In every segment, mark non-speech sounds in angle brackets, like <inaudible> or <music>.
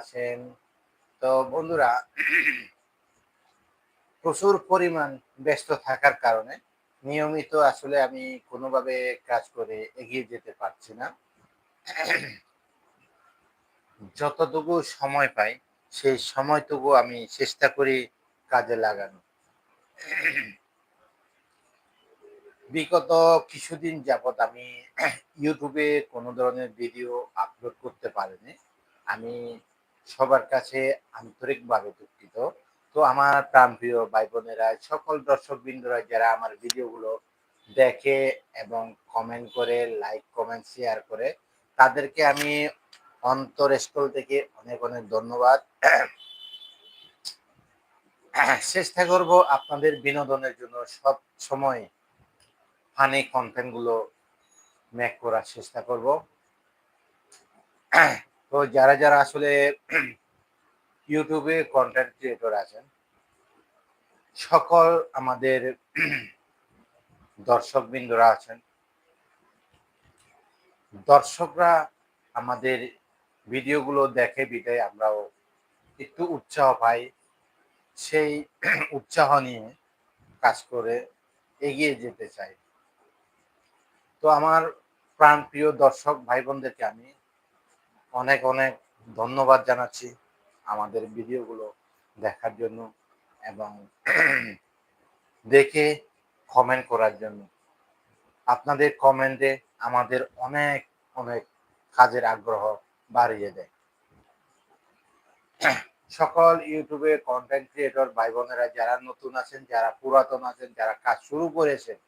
আছেন। তো বন্ধুরা, প্রচুর পরিমাণ ব্যস্ত থাকার কারণে নিয়মিত আসলে আমি কোনোভাবে কাজ করে এগিয়ে যেতে পারছি না। যতটুকু সময় পাই, সেই সময়টুকু আমি চেষ্টা করি কাজে লাগানো বিগত কিছুদিন যাবৎ আমি ইউটিউবে কোনো ধরনের ভিডিও আপলোড করতে পারিনি। আমি সবার কাছে আন্তরিকভাবে দুঃখিত। তো আমার প্রাণপ্রিয় ভাই বোনেরা সকল দর্শক বিন্দুরা যারা আমার ভিডিওগুলো দেখে এবং কমেন্ট করে লাইক কমেন্ট শেয়ার করে, তাদেরকে আমি অন্তর স্কুল থেকে অনেক অনেক ধন্যবাদ। চেষ্টা করব আপনাদের বিনোদনের জন্য সব সময় ফানি কন্টেন্টগুলো মেক করার চেষ্টা করব। তো যারা যারা আসলে ইউটিউবে কন্টেন্ট ক্রিয়েটর আছেন, সকল আমাদের দর্শক বিন্দুরা আছেন। দর্শকরা আমাদের ভিডিওগুলো দেখে বিদায়, আমরাও একটু উৎসাহ পাই। সেই উৎসাহ নিয়ে কাজ করে এগিয়ে যেতে চাই। তো আমার প্রাণ প্রিয় দর্শক ভাই বোনদেরকে আমি অনেক অনেক ধন্যবাদ জানাচ্ছি আমাদের ভিডিওগুলো দেখার জন্য এবং <clears throat> দেখে কমেন্ট করার জন্য। আপনাদের কমেন্টে আমাদের অনেক অনেক কাজের আগ্রহ বাড়িয়ে দেয়। <clears throat> সকল ইউটিউবে কন্টেন্ট ক্রিয়েটর ভাই বোনেরা যারা নতুন আছেন, যারা পুরাতন আছেন, যারা কাজ শুরু করেছেন,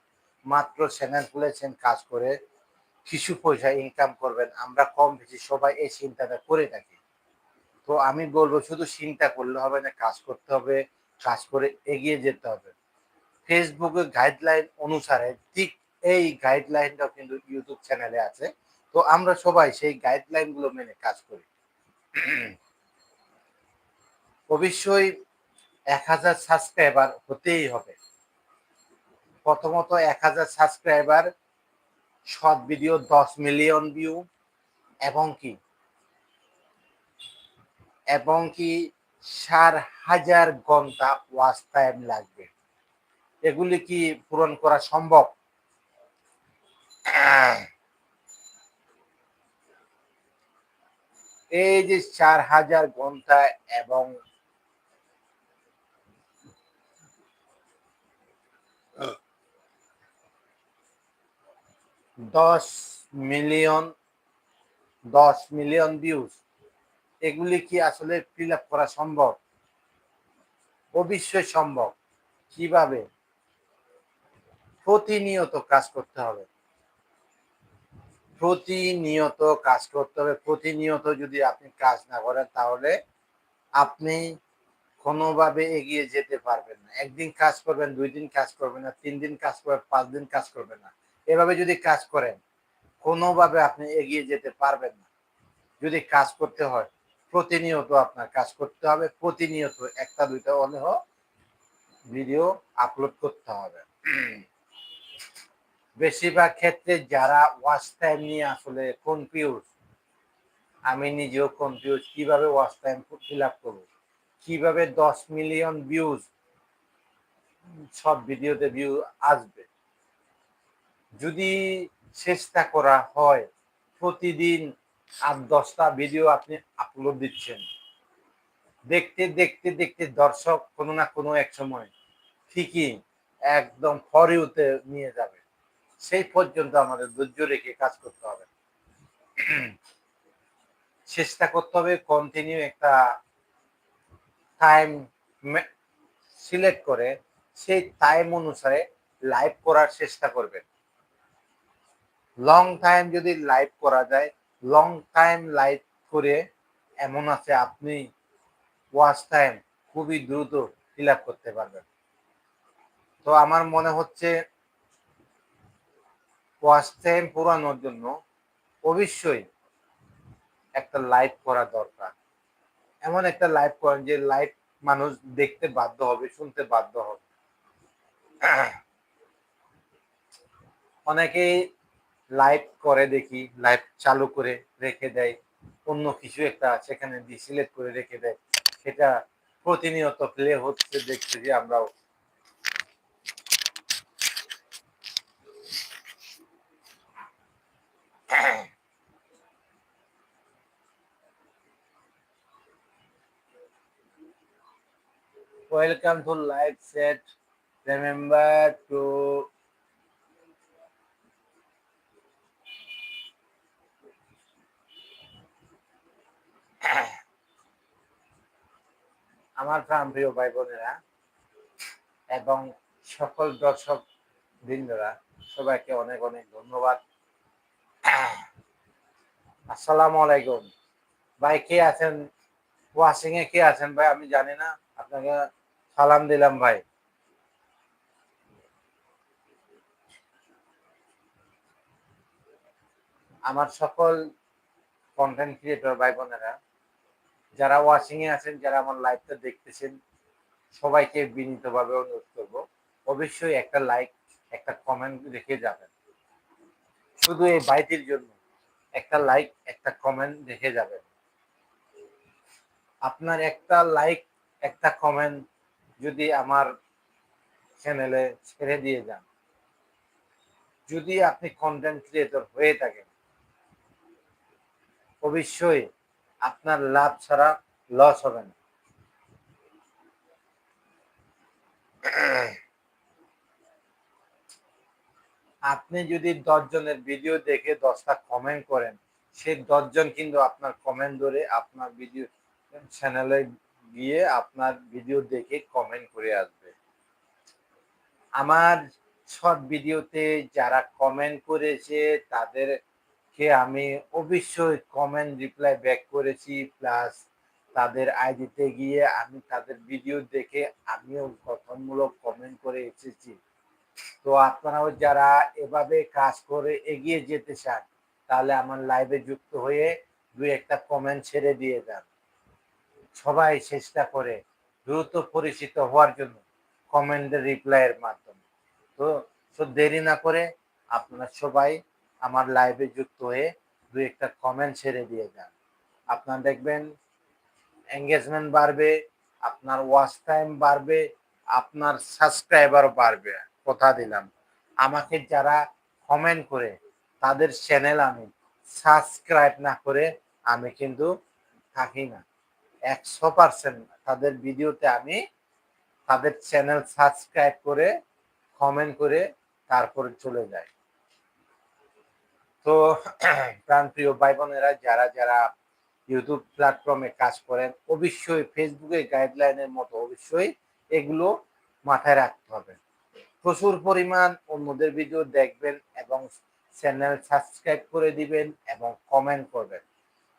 মাত্র চ্যানেল খুলেছেন কাজ করে কিছু পয়সা ইনকাম করবেন, আমরা কম বেশি সবাই এই চিন্তাটা করে থাকি। তো আমি বলব, শুধু চিন্তা করলে হবে না, কাজ করতে হবে, কাজ করে এগিয়ে যেতে হবে। ফেসবুকের গাইডলাইন অনুসারে ঠিক এই গাইডলাইনটাও কিন্তু ইউটিউব চ্যানেলে আছে। তো আমরা সবাই সেই গাইডলাইনগুলো মেনে কাজ করি। অবশ্যই এক হাজার সাবস্ক্রাইবার হতেই হবে। প্রথমত এক হাজার সাবস্ক্রাইবার শর্ট ভিডিও দশ মিলিয়ন ভিউ এবং কি? এবং কি চার হাজার ঘণ্টা ওয়াচ টাইম লাগবে। এগুলি কি পূরণ করা সম্ভব? এই যে চার হাজার ঘণ্টা এবং দশ মিলিয়ন দশ মিলিয়ন ভিউজ এগুলি কি আসলে ফিল আপ করা সম্ভব? অবশ্যই সম্ভব। কীভাবে? প্রতিনিয়ত কাজ করতে হবে। প্রতিনিয়ত কাজ করতে হবে। প্রতিনিয়ত যদি আপনি কাজ না করেন, তাহলে আপনি কোনোভাবে এগিয়ে যেতে পারবেন না। একদিন কাজ করবেন, দুই দিন কাজ করবেন না, তিন দিন কাজ করবেন, পাঁচ দিন কাজ করবেন না। এভাবে যদি কাজ করেন, কোনোভাবে আপনি এগিয়ে যেতে পারবেন না। যদি কাজ করতে হয়, প্রতিনিয়ত আপনার কাজ করতে হবে, প্রতিনিয়ত একটা, দুইটা হলেও ভিডিও আপলোড করতে হবে। বেশিরভাগ ক্ষেত্রে যারা ওয়াচ টাইম নিয়ে আসলে কনফিউজ আমি নিজেও কনফিউজ কীভাবে ওয়াচ টাইম ফিল আপ করব? কীভাবে দশ মিলিয়ন ভিউজ সব ভিডিওতে ভিউ আসবে? যদি চেষ্টা করা হয়, প্রতিদিন আট, দশটা ভিডিও আপনি আপলোড দিচ্ছেন। দেখতে দেখতে দেখতে দর্শক কোনো না কোনো এক সময় ঠিকই একদম ফরিউতে নিয়ে যাবে। সেই পর্যন্ত আমাদের ধৈর্য রেখে কাজ করতে হবে। চেষ্টা করতে হবে কন্টিনিউ একটা টাইম সিলেক্ট করে, সেই টাইম অনুসারে লাইভ করার চেষ্টা করবেন। লং টাইম যদি লাইভ করা যায় লং টাইম লাইভ করে এমন আছে আপনি ওয়াচ টাইম খুবই দ্রুত ফিল করতে পারবেন। তো আমার মনে হচ্ছে ওয়াচ টাইম পুরানোর জন্য অবশ্যই একটা লাইভ করা দরকার। এমন একটা লাইভ করেন যে লাইভ মানুষ দেখতে বাধ্য হবে, শুনতে বাধ্য হবে। অনেকেই লাইভ করে দেখি লাইভ চালু করে রেখে দেয়। অন্য কিছু একটা সেখানে সিলেক্ট করে রেখে দেয়। সেটা প্রতিনিয়ত প্লে হচ্ছে দেখতে যে আমরাও। Welcome to live set remember to আমার প্রাণ প্রিয় ভাই বোনেরা এবং সকল দর্শক বৃন্দরা, সবাইকে অনেক অনেক ধন্যবাদ। আসসালামু আলাইকুম। ভাই, কে আছেন? ওয়াশিং এ কে আছেন ভাই? আমি জানি না। আপনাকে সালাম দিলাম ভাই। আমার সকল কন্টেন্ট ক্রিয়েটর ভাই বোনেরা যারা ওয়াচিং এ আছেন, যারা আমার লাইভটা দেখতেছেন, সবাইকে বিনীতভাবে অনুরোধ করব, অবশ্যই একটা লাইক একটা কমেন্ট রেখে যাবেন। শুধু এই বাইটির জন্য একটা লাইক একটা কমেন্ট রেখে যাবেন। আপনার একটা লাইক একটা কমেন্ট যদি আমার চ্যানেলে ছেড়ে দিয়ে যান, যদি আপনি কন্টেন্ট ক্রিয়েটর হয়ে থাকেন, অবশ্যই আপনার লাভ ছাড়া লস হবে না। আপনি যদি দশজনের ভিডিও দেখে দশটা কমেন্ট করেন, সেই দশজন কিন্তু আপনার কমেন্ট ধরে আপনার ভিডিও চ্যানেলে গিয়ে আপনার ভিডিও দেখে কমেন্ট করে আসবে। আমার শর্ট ভিডিওতে যারা কমেন্ট করেছে তাদেরকে আমি অবশ্যই কমেন্ট রিপ্লাই ব্যাক করেছি প্লাস তাদের আইডিতে গিয়ে আমি তাদের ভিডিও দেখে আমিও গঠনমূলক কমেন্ট করে এসেছি। তো আপনারাও যারা এভাবে কাজ করে এগিয়ে যেতে চান, তাহলে আমার লাইভে যুক্ত হয়ে দু একটা কমেন্ট ছেড়ে দিয়ে যান। সবাই চেষ্টা করে দ্রুত পরিচিত হওয়ার জন্য কমেন্টের রিপ্লাইয়ের মাধ্যমে। তো দেরি না করে আপনারা সবাই আমার লাইভে যুক্ত হয়ে দু একটা কমেন্ট ছেড়ে দিয়ে যান। আপনার দেখবেন এঙ্গেজমেন্ট বাড়বে, আপনার ওয়াচ টাইম বাড়বে, আপনার সাবস্ক্রাইবার বাড়বে। কথা দিলাম। আমাকে যারা কমেন্ট করে, তাদের চ্যানেল আমি সাবস্ক্রাইব না করে আমি কিন্তু থাকি না। একশো পার্সেন্ট তাদের ভিডিওতে আমি তাদের চ্যানেল সাবস্ক্রাইব করে কমেন্ট করে তারপরে চলে যাই। তো <clears throat> প্রাণপ্রিয় ভাই বোনেরা যারা যারা ইউটিউব প্ল্যাটফর্মে কাজ করেন, অবশ্যই ফেসবুকে গাইডলাইনের মতো অবশ্যই এগুলো মাথায় রাখতে হবে। প্রচুর পরিমাণ অন্যদের ভিডিও দেখবেন এবং চ্যানেল সাবস্ক্রাইব করে দিবেন এবং কমেন্ট করবেন।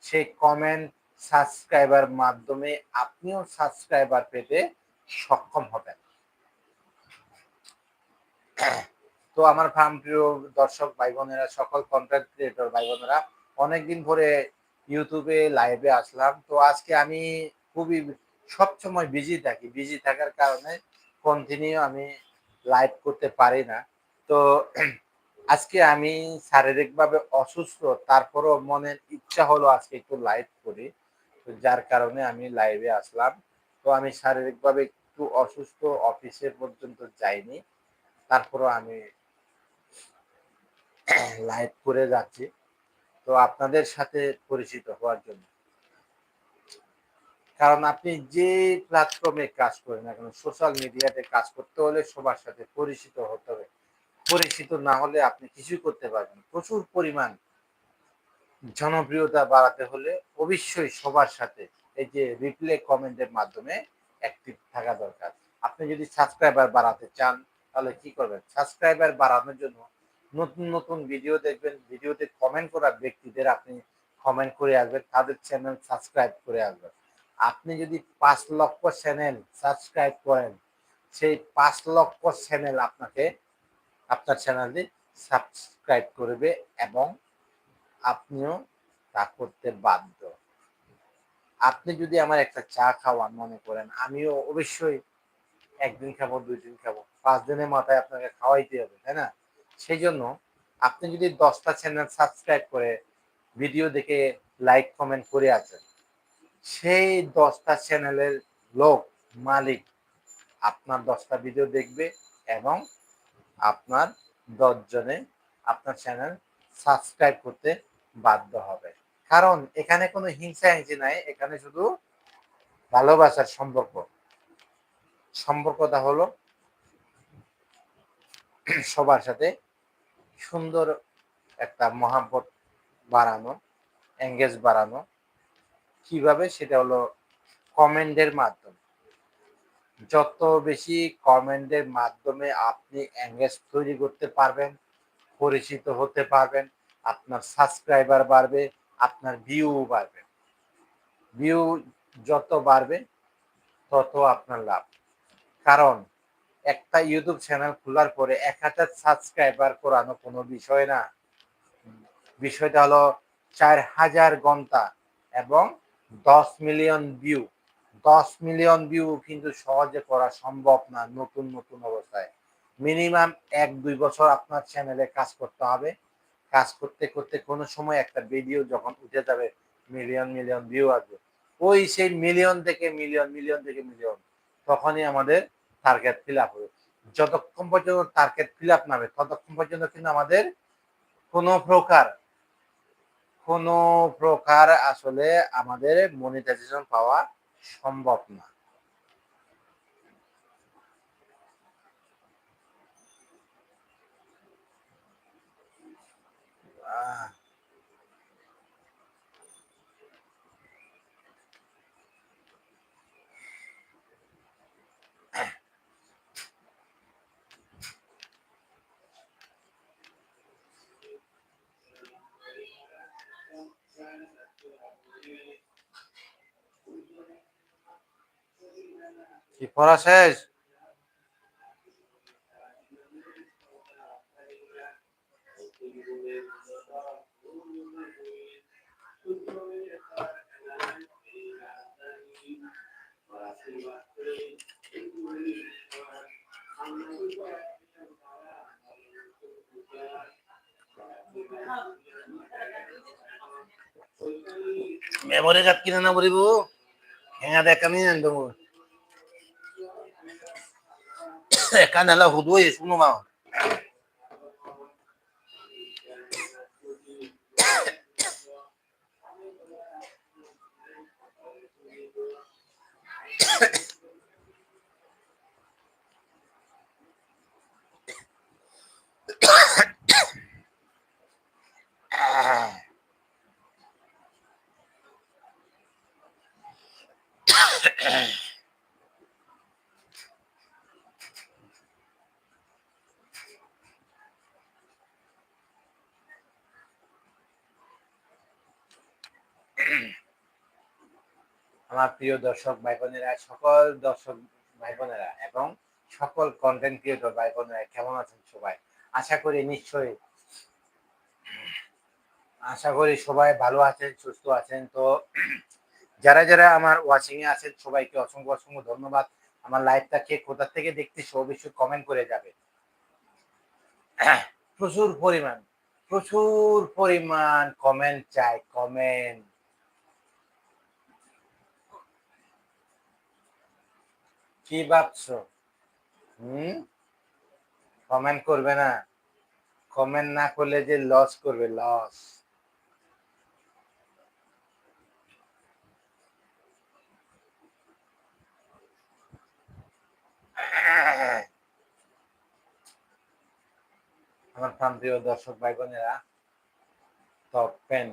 সেই কমেন্ট সাবস্ক্রাইবার মাধ্যমে আপনিও সাবস্ক্রাইবার পেতে সক্ষম হবেন। <clears throat> তো আমার ফার্ম প্রিয় দর্শক ভাই বোনেরা সকল কন্টেন্ট ক্রিয়েটর ভাই বোনেরা অনেকদিন ধরে ইউটিউবে লাইভে আসলাম। তো আজকে আমি খুবই সবসময় বিজি থাকি। বিজি থাকার কারণে কন্টিনিউ আমি লাইভ করতে পারি না। তো <clears throat> আজকে আমি শারীরিকভাবে অসুস্থ, তারপরও মনের ইচ্ছা হলো আজকে একটু লাইভ করি। তো যার কারণে আমি লাইভে আসলাম। তো আমি শারীরিকভাবে একটু অসুস্থ অফিসে পর্যন্ত যাইনি। তারপরও আমি লাইভ করে যাচ্ছি তো আপনাদের সাথে পরিচিত হওয়ার জন্য। কারণ আপনি যে প্ল্যাটফর্মে কাজ করেন না কেন সোশ্যাল মিডিয়াতে কাজ করতে হলে সবার সাথে পরিচিত হতে হবে। পরিচিত না হলে আপনি কিছুই করতে পারবেন প্রচুর পরিমাণ জনপ্রিয়তা বাড়াতে হলে অবশ্যই সবার সাথে এই যে রিপ্লে কমেন্টের মাধ্যমে অ্যাক্টিভ থাকা দরকার। আপনি যদি সাবস্ক্রাইবার বাড়াতে চান, তাহলে কি করবেন? সাবস্ক্রাইবার বাড়ানোর জন্য নতুন নতুন ভিডিও দেখবেন ভিডিওতে কমেন্ট করা ব্যক্তিদের আপনি কমেন্ট করে আসবেন, তাদের চ্যানেল সাবস্ক্রাইব করে আসবেন। আপনি যদি পাঁচ লক্ষ চ্যানেল সাবস্ক্রাইব করেন, সেই পাঁচ লক্ষ চ্যানেল আপনাকে আপনার চ্যানেলটি সাবস্ক্রাইব করবে এবং আপনিও তা করতে বাধ্য। আপনি যদি আমার একটা চা খাওয়ান মনে করেন, আমিও অবশ্যই একদিন খাব, দুই দিন খাব, পাঁচ দিনের মাথায় আপনাকে খাওয়াইতে হবে, তাই না? সেই জন্য আপনি যদি দশটা চ্যানেল সাবস্ক্রাইব করে ভিডিও দেখে লাইক কমেন্ট করে আছেন সেই দশটা চ্যানেলের লোক মালিক আপনার দশটা ভিডিও দেখবে এবং আপনার দশজনে আপনার চ্যানেল সাবস্ক্রাইব করতে বাধ্য হবে। কারণ এখানে কোনো হিংসা হিংসি নাই, এখানে শুধু ভালোবাসার সম্পর্ক। সম্পর্কটা হলো সবার সাথে সুন্দর একটা মহাব্বত বাড়ানো এঙ্গেজ বাড়ানো। কীভাবে? সেটা হলো কমেন্টের মাধ্যমে। যত বেশি কমেন্টের মাধ্যমে আপনি এঙ্গেজ তৈরি করতে পারবেন, পরিচিত হতে পারবেন, আপনার সাবস্ক্রাইবার বাড়বে, আপনার ভিউ বাড়বে। ভিউ যত বাড়বে, তত আপনার লাভ। কারণ একটা ইউটিউব চ্যানেল খোলার পরে এক হাজার সাবস্ক্রাইবার করানো কোনো বিষয় না। বিষয়টা হলো চার হাজার ঘণ্টা এবং দশ মিলিয়ন ভিউ দশ মিলিয়ন ভিউ কিন্তু সহজে করা সম্ভব না নতুন নতুন অবস্থায়। মিনিমাম এক, দুই বছর আপনার চ্যানেলে কাজ করতে হবে। কাজ করতে করতে কোনো সময় একটা ভিডিও যখন উঠে যাবে মিলিয়ন মিলিয়ন ভিউ আসবে। ওই সেই মিলিয়ন থেকে মিলিয়ন মিলিয়ন থেকে মিলিয়ন তখনই আমাদের টার্গেট ফিল আপ হবে। যতক্ষণ পর্যন্ত টার্গেট ফিল আপ না হবে, ততক্ষণ পর্যন্ত কিন্তু আমাদের কোনো প্রকার কোনো প্রকার আসলে আমাদের মনিটাইজেশন পাওয়া সম্ভব না। কি পড়া শেষ? মেমোরি কার্ড কিনে না বলিব হ্যাঁ দেখ Kanan lahu duwe bunu ma. আমার প্রিয় দর্শক, ভাই বোনেরা, সকল দর্শক ভাই বোনেরা এবং সকল কন্টেন্ট ক্রিয়েটর ভাই বোনেরা, কেমন আছেন সবাই? আশা করি নিশ্চয়ই, আশা করি সবাই ভালো আছেন, সুস্থ আছেন। তো যারা যারা আমার ওয়াচিং এ আছেন, সবাইকে অসংখ্য অসংখ্য ধন্যবাদ। আমার লাইভটা কে কোথা থেকে দেখতেছে অবশ্যই কমেন্ট করে যাবে। প্রচুর পরিমাণ প্রচুর পরিমাণ কমেন্ট চাই কমেন্ট কি ভাবছ? হুম? কমেন্ট করবে না। কমেন্ট না করলে যে লস করবে লস আমার প্রান্তীয় দর্শক ভাই বোনেরা টপ পেন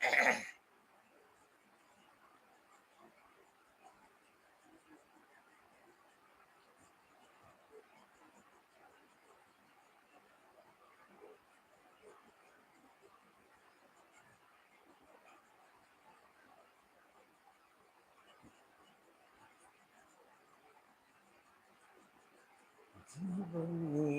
自分に